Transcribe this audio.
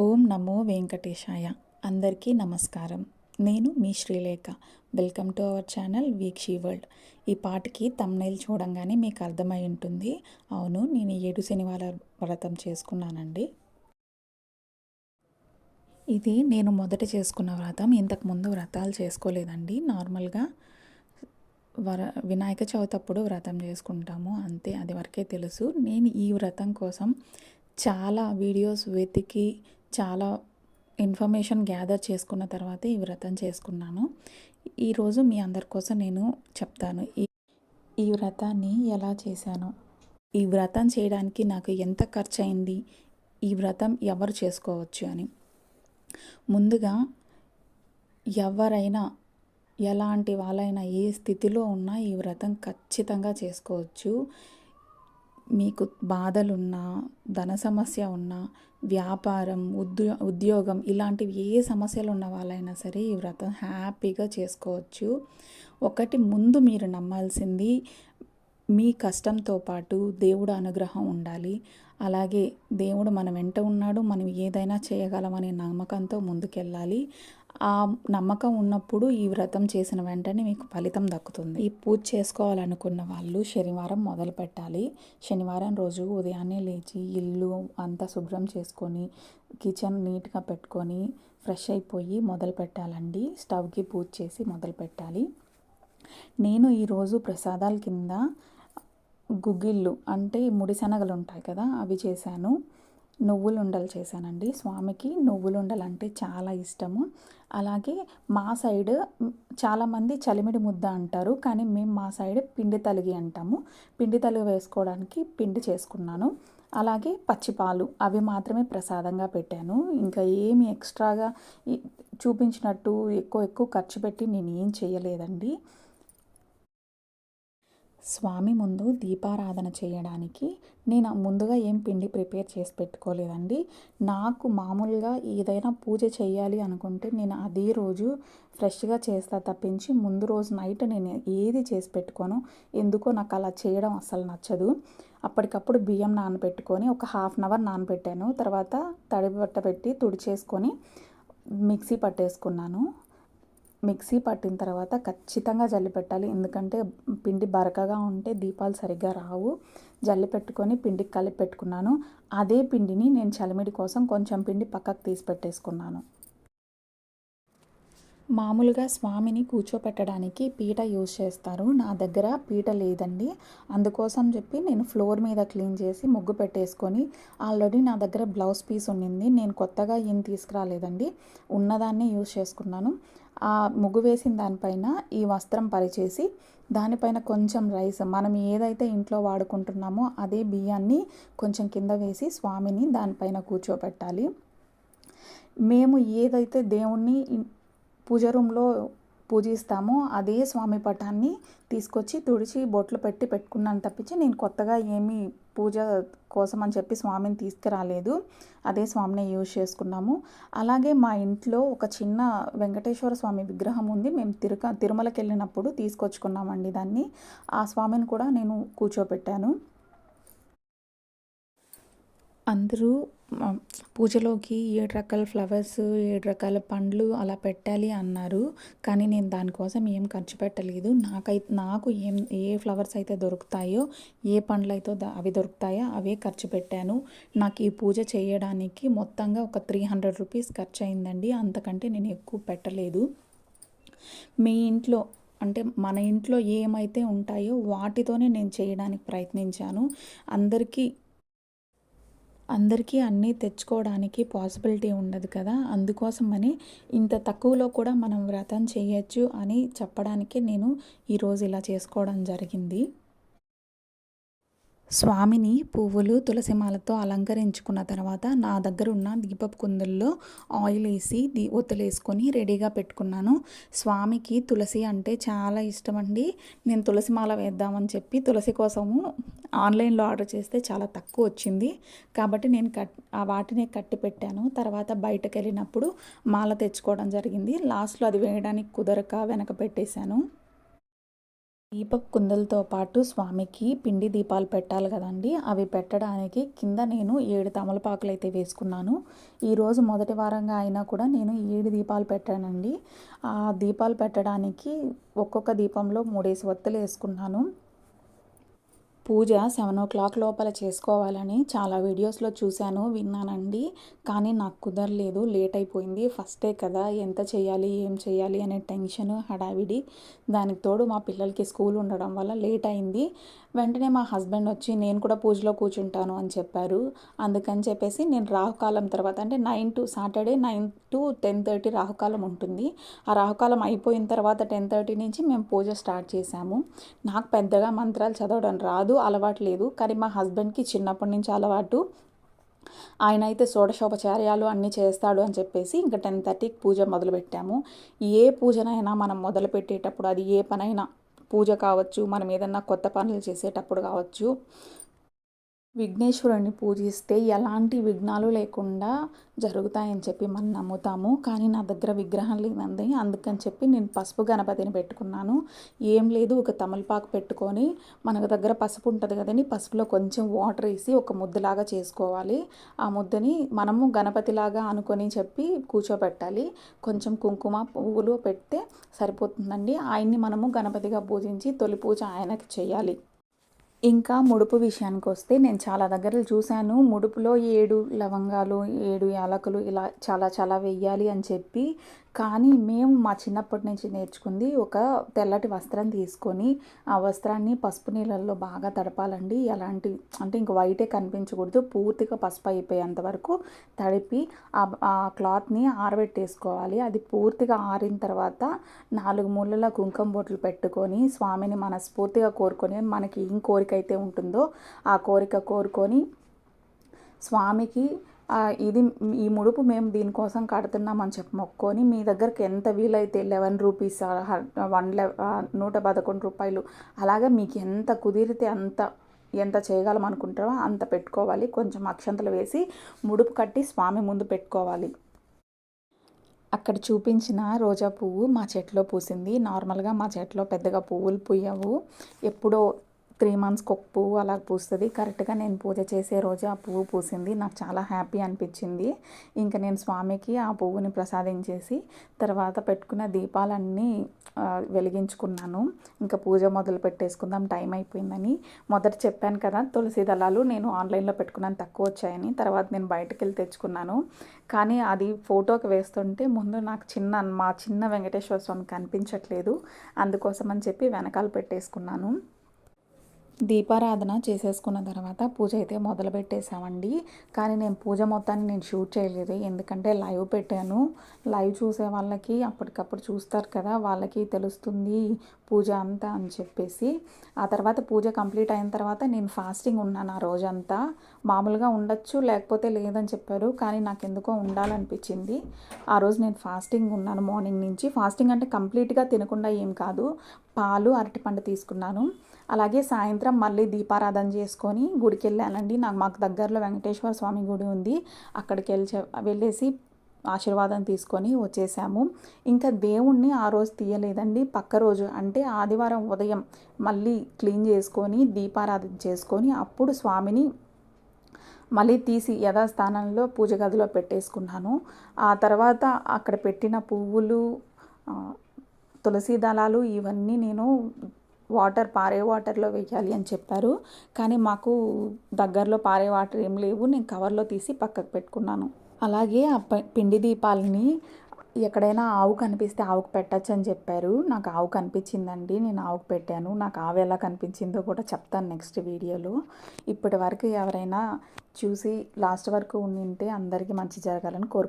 ఓం నమో వెంకటేశాయ. అందరికీ నమస్కారం. నేను మీ Srilekha. Welcome to our channel వీక్షీ world. ఈ పాటకి తమ్నైల్ చూడంగానే మీకు అర్థమై ఉంటుంది. అవును నేను ఏడు శనివార వ్రతం చేసుకున్నానండి. ఇది నేను మొదట చేసుకున్న వ్రతం. ఇంతకుముందు వ్రతాలు చేసుకోలేదండి. నార్మల్గా వర వినాయక చవితి అప్పుడు వ్రతం చేసుకుంటాము. అంతే అది వరకే తెలుసు. నేను ఈ వ్రతం కోసం చాలా వీడియోస్ వెతికి చాలా ఇన్ఫర్మేషన్ గ్యాదర్ చేసుకున్న తర్వాత ఈ వ్రతం చేసుకున్నాను. ఈరోజు మీ అందరి కోసం నేను చెప్తాను. ఈ ఈ వ్రతాన్ని ఎలా చేశాను? ఈ వ్రతం చేయడానికి నాకు ఎంత ఖర్చు అయింది ఈ వ్రతం ఎవరు చేసుకోవచ్చు అని. ముందుగా ఎవరైనా ఎలాంటి వాళ్ళైనా ఏ స్థితిలో ఉన్నా ఈ వ్రతం ఖచ్చితంగా చేసుకోవచ్చు. మీకు బాధలున్నా ధన సమస్య ఉన్నా వ్యాపారం ఉద్యో ఉద్యోగం ఇలాంటివి ఏ సమస్యలు ఉన్న వాళ్ళైనా సరే ఈ వ్రతం హ్యాపీగా చేసుకోవచ్చు. ఒకటి ముందు మీరు నమ్మాల్సింది మీ కష్టంతో పాటు దేవుడు అనుగ్రహం ఉండాలి. అలాగే దేవుడు మన వెంట ఉన్నాడు మనం ఏదైనా చేయగలమనే నమ్మకంతో ముందుకెళ్ళాలి. ఆ నమ్మకం ఉన్నప్పుడు ఈ వ్రతం చేసిన వెంటనే మీకు ఫలితం దక్కుతుంది. ఈ పూజ చేసుకోవాలనుకున్న వాళ్ళు శనివారం మొదలు పెట్టాలి. శనివారం రోజు ఉదయాన్నే లేచి ఇల్లు అంతా శుభ్రం చేసుకొని కిచెన్ నీట్గా పెట్టుకొని ఫ్రెష్ అయిపోయి మొదలు పెట్టాలండి. స్టవ్కి పూజ చేసి మొదలు పెట్టాలి. నేను ఈరోజు ప్రసాదాల కింద గుగ్గిళ్ళు అంటే ముడిశనగలు ఉంటాయి కదా అవి చేశాను. నువ్వులుండలు చేశానండి. స్వామికి నువ్వులుండలు అంటే చాలా ఇష్టము. అలాగే మా సైడ్ చాలామంది చలిమిడి ముద్ద అంటారు కానీ మేము మా సైడ్ పిండి తలిగి అంటాము. పిండి తలిగి వేసుకోవడానికి పిండి చేసుకున్నాను. అలాగే పచ్చిపాలు అవి మాత్రమే ప్రసాదంగా పెట్టాను. ఇంకా ఏమి ఎక్స్ట్రాగా చూపించినట్టు ఎక్కువ ఎక్కువ ఖర్చు పెట్టి నేను ఏం చేయలేదండి. స్వామి ముందు దీపారాధన చేయడానికి నేను ముందుగా ఏం పిండి ప్రిపేర్ చేసి పెట్టుకోలేదండి. నాకు మామూలుగా ఏదైనా పూజ చేయాలి అనుకుంటే నేను అదే రోజు ఫ్రెష్గా చేస్తా తప్పించి ముందు రోజు నైట్ నేను ఏది చేసి పెట్టుకోను. ఎందుకో నాకు అలా చేయడం అసలు నచ్చదు. అప్పటికప్పుడు బియ్యం నానబెట్టుకొని ఒక హాఫ్ అన్ అవర్ నానబెట్టాను. తర్వాత తడి బట్ట పెట్టి తుడిచేసుకొని మిక్సీ పట్టేసుకున్నాను. మిక్సీ పట్టిన తర్వాత ఖచ్చితంగా జల్లి పెట్టాలి. ఎందుకంటే పిండి బరకగా ఉంటే దీపాలు సరిగ్గా రావు. జల్లి పెట్టుకొని పిండికి కలిపి పెట్టుకున్నాను. అదే పిండిని నేను చలిమిడి కోసం కొంచెం పిండి పక్కకు తీసి పెట్టేసుకున్నాను. మామూలుగా స్వామిని కూర్చోపెట్టడానికి పీట యూజ్ చేస్తారు. నా దగ్గర పీట లేదండి. అందుకోసం చెప్పి నేను ఫ్లోర్ మీద క్లీన్ చేసి ముగ్గు పెట్టేసుకొని ఆల్రెడీ నా దగ్గర బ్లౌజ్ పీస్ ఉండింది నేను కొత్తగా ఏం తీసుకురాలేదండి. ఉన్నదాన్ని యూజ్ చేసుకున్నాను. ఆ ముగ్గు వేసిన దానిపైన ఈ వస్త్రం పరిచేసి దానిపైన కొంచెం రైస్ మనం ఏదైతే ఇంట్లో వాడుకుంటున్నామో అదే బియ్యాన్ని కొంచెం కింద వేసి స్వామిని దానిపైన కూర్చోబెట్టాలి మేము ఏదైతే దేవుణ్ణి పూజ రూమ్లో పూజిస్తామో అదే స్వామి పటాన్ని తీసుకొచ్చి తుడిచి బొట్లు పెట్టి పెట్టుకున్నాను తప్పించి నేను కొత్తగా ఏమీ పూజ కోసం అని చెప్పి స్వామిని తీసుకురాలేదు. అదే స్వామిని యూజ్ చేసుకున్నాము. అలాగే మా ఇంట్లో ఒక చిన్న వెంకటేశ్వర స్వామి విగ్రహం ఉంది. మేము తిరుక తిరుమలకి వెళ్ళినప్పుడు తీసుకొచ్చుకున్నామండి దాన్ని. ఆ స్వామిని కూడా నేను కూర్చోపెట్టాను. అందరూ పూజలోకి ఏడు రకాల ఫ్లవర్స్ ఏడు రకాల పండ్లు అలా పెట్టాలి అన్నారు. కానీ నేను దానికోసం ఏం ఖర్చు పెట్టలేదు. నాకైతే నాకు ఏం ఏ ఫ్లవర్స్ అయితే దొరుకుతాయో ఏ పండ్లు అయితే అవి దొరుకుతాయో అవే ఖర్చు పెట్టాను. నాకు ఈ పూజ చేయడానికి మొత్తంగా ఒక త్రీ హండ్రెడ్ రూపీస్ ఖర్చు అయిందండి అంతకంటే నేను ఎక్కువ పెట్టలేదు. మీ ఇంట్లో అంటే మన ఇంట్లో ఏమైతే ఉంటాయో వాటితోనే నేను చేయడానికి ప్రయత్నించాను. అందరికీ అందరికీ అన్నీ తెచ్చుకోవడానికి పాసిబిలిటీ ఉండదు కదా. అందుకోసమని ఇంత తక్కువలో కూడా మనం వ్రతం చేయొచ్చు అని చెప్పడానికి నేను ఈరోజు ఇలా చేసుకోవడం జరిగింది. స్వామిని పువ్వులు తులసిమాలతో అలంకరించుకున్న తర్వాత నా దగ్గర ఉన్న దీపపు కుందుల్లో ఆయిల్ వేసి దీ ఒత్తులేసుకొని రెడీగా పెట్టుకున్నాను. స్వామికి తులసి అంటే చాలా ఇష్టం అండి నేను తులసిమాల వేద్దామని చెప్పి తులసి కోసము ఆన్లైన్లో ఆర్డర్ చేస్తే చాలా తక్కువ వచ్చింది. కాబట్టి నేను కట్ ఆ వాటిని కట్టి పెట్టాను. తర్వాత బయటకు వెళ్ళినప్పుడు మాల తెచ్చుకోవడం జరిగింది. లాస్ట్లో అది వేయడానికి కుదరక వెనక పెట్టేశాను. దీప కుందలతో పాటు స్వామికి పిండి దీపాలు పెట్టాలి కదండి. అవి పెట్టడానికి కింద నేను ఏడు తమలపాకులు అయితే వేసుకున్నాను. ఈరోజు మొదటి వారంగా అయినా కూడా నేను ఏడు దీపాలు పెట్టానండి. ఆ దీపాలు పెట్టడానికి ఒక్కొక్క దీపంలో మూడేసి వత్తులు వేసుకున్నాను. పూజ సెవెన్ ఓ క్లాక్ లోపల చేసుకోవాలని చాలా వీడియోస్లో చూశాను విన్నానండి. కానీ నాకు కుదరలేదు లేట్ అయిపోయింది ఫస్టే కదా ఎంత చేయాలి ఏం చేయాలి అనే టెన్షన్ హడావిడి. దానికి తోడు మా పిల్లలకి స్కూల్ ఉండడం వల్ల లేట్ అయింది వెంటనే మా హస్బెండ్ వచ్చి నేను కూడా పూజలో కూర్చుంటాను అని చెప్పారు. అందుకని చెప్పేసి నేను రాహుకాలం తర్వాత అంటే nine to Saturday nine to ten thirty Rahukalam ఉంటుంది. ఆ రాహుకాలం అయిపోయిన తర్వాత టెన్ థర్టీ నుంచి మేము పూజ స్టార్ట్ చేశాము. నాకు పెద్దగా మంత్రాలు చదవడం రాదు. అలవాటు లేదు. కానీ మా హస్బెండ్కి చిన్నప్పటి నుంచి అలవాటు. ఆయన అయితే షోడశోపచార్యాలు అన్నీ చేస్తాడు అని చెప్పేసి ఇంకా టెన్ థర్టీకి పూజ మొదలుపెట్టాము. ఏ పూజనైనా మనం మొదలుపెట్టేటప్పుడు అది ఏ పనైనా పూజ కావచ్చు మనం ఏదన్నా కొత్త పనులు చేసేటప్పుడు కావచ్చు. విఘ్నేశ్వరుని పూజిస్తే ఎలాంటి విఘ్నాలు లేకుండా జరుగుతాయని చెప్పి మనం నమ్ముతాము. కానీ నా దగ్గర విగ్రహం లేదండి అందుకని చెప్పి నేను పసుపు గణపతిని పెట్టుకున్నాను. ఏం లేదు ఒక తమలపాకు పెట్టుకొని మన దగ్గర పసుపు ఉంటుంది కదండి పసుపులో కొంచెం వాటర్ వేసి ఒక ముద్దలాగా చేసుకోవాలి. ఆ ముద్దని మనము గణపతిలాగా అనుకొని చెప్పి కూర్చోబెట్టాలి. కొంచెం కుంకుమ పువ్వులు పెడితే సరిపోతుందండి. ఆయన్ని మనము గణపతిగా పూజించి తొలి పూజ ఆయనకి చేయాలి. ఇంకా ముడుపు విషయానికి వస్తే నేను చాలా దగ్గర చూశాను. ముడుపులో ఏడు లవంగాలు ఏడు యాలకులు ఇలా చాలా చాలా వెయ్యాలి అని చెప్పి. కానీ మేము మా చిన్నప్పటి నుంచి నేర్చుకుంది ఒక తెల్లటి వస్త్రం తీసుకొని ఆ వస్త్రాన్ని పసుపు నీళ్ళల్లో బాగా తడపాలండి. ఎలాంటి అంటే ఇంక వైటే కనిపించకూడదు. పూర్తిగా పసుపు అయిపోయేంత వరకు తడిపి ఆ క్లాత్ని ఆరబెట్టేసుకోవాలి. అది పూర్తిగా ఆరిన తర్వాత నాలుగు మూలల కుంకుమ బొట్లు పెట్టుకొని స్వామిని మనస్ఫూర్తిగా కోరుకొని మనకి ఏం కోరిక అయితే ఉంటుందో ఆ కోరిక కోరుకొని స్వామికి ఇది ఈ ముడుపు మేము దీనికోసం కడుతున్నామని చెప్పి మొక్కొని మీ దగ్గరికి ఎంత వీలైతే లెవెన్ రూపీస్ వన్ లె నూట పదకొండు రూపాయలు అలాగే మీకు ఎంత కుదిరితే అంత ఎంత చేయగలం అనుకుంటారో అంత పెట్టుకోవాలి. కొంచెం అక్షంతలు వేసి ముడుపు కట్టి స్వామి ముందు పెట్టుకోవాలి. అక్కడ చూపించిన రోజా పువ్వు మా చెట్లో పూసింది. నార్మల్గా మా చెట్లో పెద్దగా పువ్వులు పూయవు ఎప్పుడో త్రీ మంత్స్కి ఒక పువ్వు అలా పూస్తుంది. కరెక్ట్గా నేను పూజ చేసే రోజు ఆ పువ్వు పూసింది. నాకు చాలా హ్యాపీ అనిపించింది. ఇంకా నేను స్వామికి ఆ పువ్వుని ప్రసాదించేసి తర్వాత పెట్టుకున్న దీపాలన్నీ వెలిగించుకున్నాను. ఇంకా పూజ మొదలు పెట్టేసుకుందాం టైం అయిపోయిందని. మొదట చెప్పాను కదా తులసి దళాలు నేను ఆన్లైన్లో పెట్టుకున్నాను తక్కువ వచ్చాయని. తర్వాత నేను బయటకు వెళ్ళి తెచ్చుకున్నాను. కానీ అది ఫోటోకి వేస్తుంటే ముందు నాకు చిన్న మా చిన్న వెంకటేశ్వర స్వామి కనిపించట్లేదు. అందుకోసం అని చెప్పి వెనకాల పెట్టేసుకున్నాను. దీపారాధన చేసేసుకున్న తర్వాత పూజ అయితే మొదలు పెట్టేశామండి. కానీ నేను పూజ మొత్తాన్ని నేను షూట్ చేయలేదు. ఎందుకంటే లైవ్ పెట్టాను. లైవ్ చూసే వాళ్ళకి అప్పటికప్పుడు చూస్తారు కదా వాళ్ళకి తెలుస్తుంది పూజ అంతా అని చెప్పేసి. ఆ తర్వాత పూజ కంప్లీట్ అయిన తర్వాత నేను ఫాస్టింగ్ ఉన్నాను ఆ రోజంతా. మామూలుగా ఉండొచ్చు లేకపోతే లేదని చెప్పారు. కానీ నాకు ఎందుకో ఉండాలనిపించింది. ఆ రోజు నేను ఫాస్టింగ్ ఉన్నాను మార్నింగ్ నుంచి. ఫాస్టింగ్ అంటే కంప్లీట్గా తినకుండా ఏం కాదు. పాలు అరటిపండు తీసుకున్నాను. అలాగే సాయంత్రం మళ్ళీ దీపారాధన చేసుకొని గుడికి వెళ్ళానండి నాకు మాకు దగ్గరలో వెంకటేశ్వర స్వామి గుడి ఉంది. అక్కడికి వెళ్ళి వెళ్ళేసి ఆశీర్వాదం తీసుకొని వచ్చేసాము. ఇంకా దేవుణ్ణి ఆ రోజు తీయలేదండి. పక్క రోజు అంటే ఆదివారం ఉదయం మళ్ళీ క్లీన్ చేసుకొని దీపారాధన చేసుకొని అప్పుడు స్వామిని మళ్ళీ తీసి యథాస్థానంలో పూజ గదిలో పెట్టేసుకున్నాను. ఆ తర్వాత అక్కడ పెట్టిన పువ్వులు తులసి దళాలు ఇవన్నీ నేను వాటర్ పారే వాటర్లో వేయాలి అని చెప్పారు. కానీ మాకు దగ్గరలో పారే వాటర్ ఏం లేవు. నేను కవర్లో తీసి పక్కకు పెట్టుకున్నాను. అలాగే ఆ పిండి దీపాలని ఎక్కడైనా ఆవు కనిపిస్తే ఆవుకు పెట్టచ్చు అని చెప్పారు. నాకు ఆవు కనిపించిందండి. నేను ఆవుకు పెట్టాను. నాకు ఆవు ఎలా కనిపించిందో కూడా చెప్తాను నెక్స్ట్ వీడియోలో. ఇప్పటి వరకు ఎవరైనా చూసి లాస్ట్ వరకు ఉండింటే అందరికీ మంచి జరగాలని కోరుకుంటున్నాను